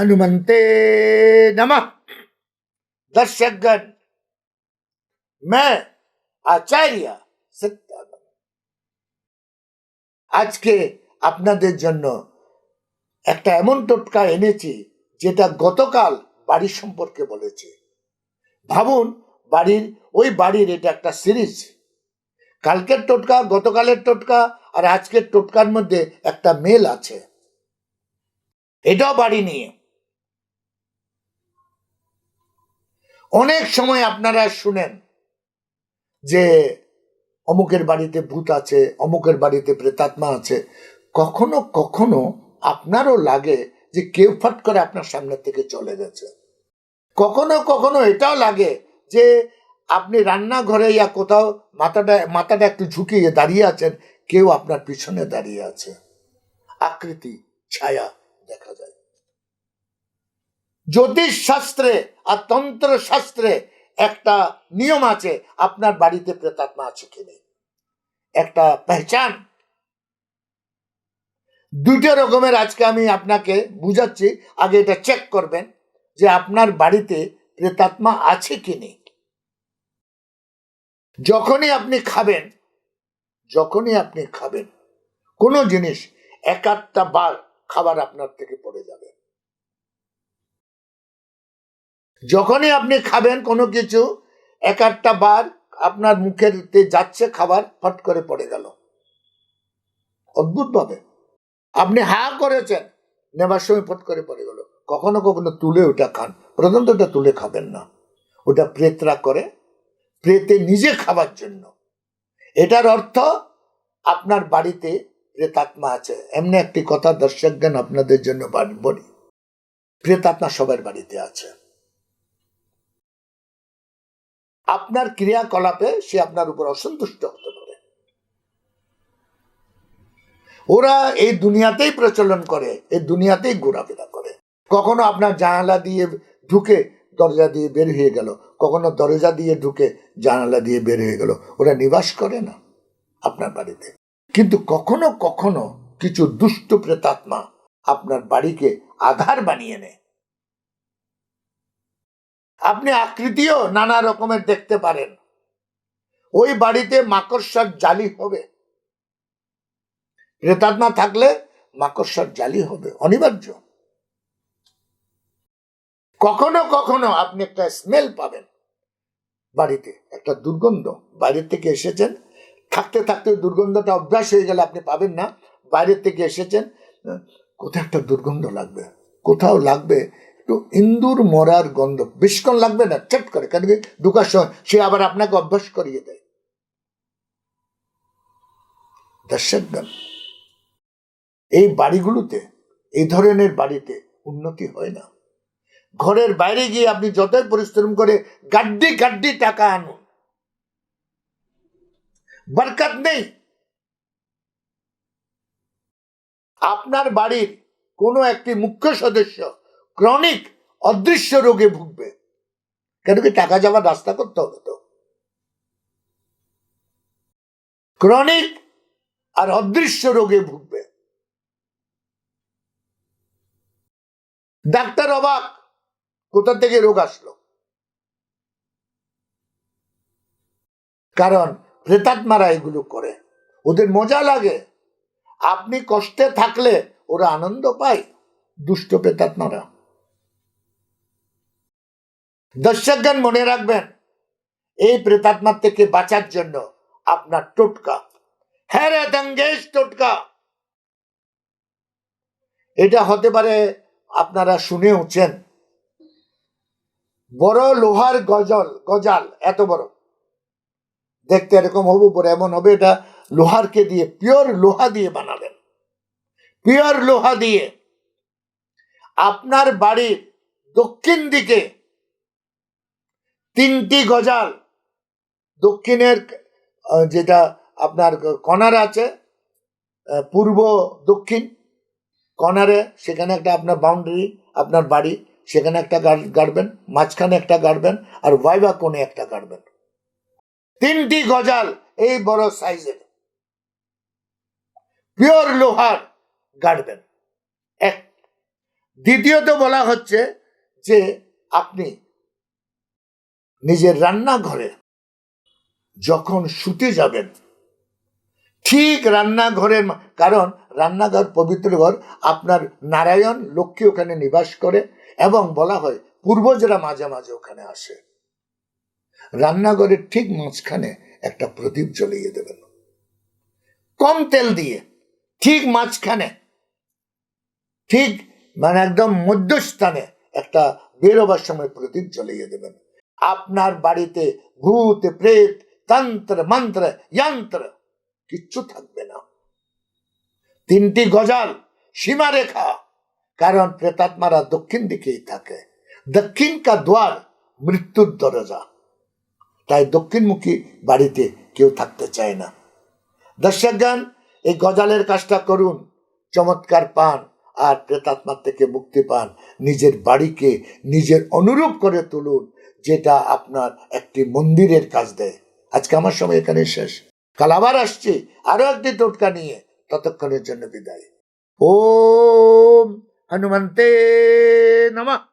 हनुमंते नमः दर्शकगण मैं আচার্য সত্যানন্দ আজকে আপনাদের জন্য একটা এমন টোটকা এনেছি যেটা গতকাল বাড়ির সম্পর্কে বলেছে ভাবুন বাড়ির ওই বাড়ির এটা একটা সিরিজ কালকের টোটকা গতকালের টোটকা আর আজকের টোটকার মধ্যে একটা মেল আছে এটাও বাড়ি নিয়ে অনেক সময় আপনারা শুনেন যে অমুকের বাড়িতে ভূত আছে, অমুকের বাড়িতে প্রেতাত্মা আছে। কখনো কখনো আপনারও লাগে যে কেউ ফট করে আপনার সামনে থেকে চলে গেছে। কখনো কখনো এটাও লাগে যে আপনি রান্নাঘরে ইয়া কোথাও মাথাটা মাথাটা একটু ঝুঁকিয়ে দাঁড়িয়ে আছেন, কেউ আপনার পিছনে দাঁড়িয়ে আছে। আকৃতি, ছায়া দেখা যায়। জ্যোতিষ শাস্ত্রে আর তন্ত্র শাস্ত্রে একটা নিয়ম আছে, আপনার বাড়িতে প্রেতাত্মা আছে কি নেই? একটা পেহচান। দুটো রকমের আজকে আমি আপনাকে বুঝাচ্ছি, আগে এটা চেক করবেন যে আপনার বাড়িতে প্রেতাত্মা আছে কি নেই। যখনই আপনি খাবেন, যখনই আপনি খাবেন, কোনো জিনিস এক আধটা বার খাবার আপনার থেকে পড়ে যাবে। যখনই আপনি খাবেন কোনো কিছু, এক আধটা বার আপনার মুখের যাচ্ছে খাবার ফট করে পড়ে গেল। অদ্ভুত ভাবে আপনি হা করেছেন, নেবার সময় ফট করে পড়ে গেল। কখনো কখনো তুলে ওটা খান। প্রথমত ওটা তুলে খাবেন না। ওটা প্রেতরা করে, প্রেতে নিজে খাবার জন্য। এটার অর্থ আপনার বাড়িতে প্রেতাত্মা আছে। এমনি একটি কথা দর্শক জ্ঞান আপনাদের জন্য বলি প্রেতাত্মা সবার বাড়িতে আছে। আপনার ক্রিয়াকলাপে সে আপনার উপর অসন্তুষ্ট হতে পারে। ওরা এই দুনিয়াতেই প্রচলন করে, এই দুনিয়াতেই ঘোরাফেরা করে। কখনো আপনার জানালা দিয়ে ঢুকে দরজা দিয়ে বের হয়ে গেল, কখনো দরজা দিয়ে ঢুকে জানালা দিয়ে বের হয়ে গেল। ওরা নিবাস করে না আপনার বাড়িতে। কিন্তু কখনো কখনো কিছু দুষ্ট প্রেতাত্মা আপনার বাড়িকে আধার বানিয়ে নেয়। আপনি আকৃতিও নানা রকমের দেখতে পারেন। ওই বাড়িতে মাকড়সার জালি হবে। প্রেতাত্মা থাকলে মাকড়সার জালি হবে, অনিবার্য। কখনো কখনো আপনি একটা স্মেল পাবেন। বাড়িতে একটা দুর্গন্ধ। বাইরের থেকে এসেছেন, থাকতে থাকতে দুর্গন্ধটা অভ্যাস হয়ে গেলে আপনি পাবেন না। বাইরের থেকে এসেছেন কোথাও একটা দুর্গন্ধ লাগবে? কোথাও লাগবে একটু ইন্দুর মরার গন্ধ। বেশিক্ষণ লাগবে না, চট করে, কেন কি ঢুকার সময় সে আবার আপনাকে অভ্যাস করিয়ে দেয়। এই বাড়িগুলোতে, এই ধরনের বাড়িতে উন্নতি হয় না। ঘরের বাইরে গিয়ে আপনি যতই পরিশ্রম করে গাড্ডি গাড্ডি টাকা আনুন। বরকত নেই। আপনার বাড়ির কোনো একটি মুখ্য সদস্য ক্রনিক অদৃশ্য রোগে ভুগবে। কেন কি টাকা যাওয়ার রাস্তা করতে হবে তো? ক্রনিক আর অদৃশ্য রোগে ভুগবে। ডাক্তার অবাক, কোথা থেকে রোগ আসলো? কারণ প্রেতাত্মারা এগুলো করে। ওদের মজা লাগে। আপনি কষ্টে থাকলে ওরা আনন্দ পায় দুষ্ট প্রেতাত্মারা। দর্শকগণ মনে রাখবেন, এই প্রেতাত্মার থেকে বাঁচার জন্য আপনার টোটকা। হ্যাঁ রে টোটকা। এটা হতে পারে আপনারা শুনেওছেন বড় লোহার গজল, গজাল, এত বড়। দেখতে এরকম হব পরে, এমন হবে এটা লোহারকে দিয়ে, পিওর লোহা দিয়ে বানাবেন পিওর লোহা দিয়ে। আপনার বাড়ির দক্ষিণ দিকে তিনটি গজাল। দক্ষিণের যেটা আপনার কনার আছে পূর্ব দক্ষিণ কর্নারে সেখানে একটা আপনার বাউন্ডারি আপনার বাড়ি, সেখানে একটা গাড়- গাড়বেন, মাঝখানে একটা গাড়বেন, আর ওয়াইবা কোণে একটা গাড়বেন। তিনটি গজাল, এই বড় সাইজের। পিওর লোহার গাড়বেন। এক। দ্বিতীয়ত বলা হচ্ছে যে, আপনি নিজের রান্নাঘরে যখন শুতে যাবেন, ঠিক রান্নাঘরের কারণ রান্নাঘর, পবিত্র ঘর, আপনার নারায়ণ লক্ষ্মী ওখানে নিবাস করে এবং বলা হয় পূর্বজরা মাঝে মাঝে ওখানে আসে। রান্নাঘরের ঠিক মাঝখানে একটা প্রদীপ জ্বলিয়ে দেবেন। কম তেল দিয়ে ঠিক মাঝখানে, ঠিক মানে একদম মধ্যস্থানে একটা বেরোবার সময় প্রদীপ জ্বলিয়ে দেবেন। আপনার বাড়িতে ভূত, প্রেত, তন্ত্র, মন্ত্র, যন্ত্র কিচ্ছু থাকবে না। তিনটি গজাল সীমারেখা, কারণ প্রেতাত্মারা দক্ষিণ দিকেই থাকে। দক্ষিণ কা দ্বার মৃত্যুর দরজা। তাই দক্ষিণমুখী বাড়িতে কেউ থাকতে চায় না। দর্শকগণ, এই গজালের কাজটা করুন। চমৎকার পান আর প্রেতাত্মার থেকে মুক্তি পান। নিজের বাড়িকে নিজের অনুরূপ করে তুলুন। যেটা আপনার একটি মন্দিরের কাজ দেয়। আজকে আমার সময় এখানে শেষ। কাল আবার আসছি, আরও একটি টোটকা নিয়ে। ততক্ষণের জন্য বিদায়। ওম হনুমন্তে নমঃ।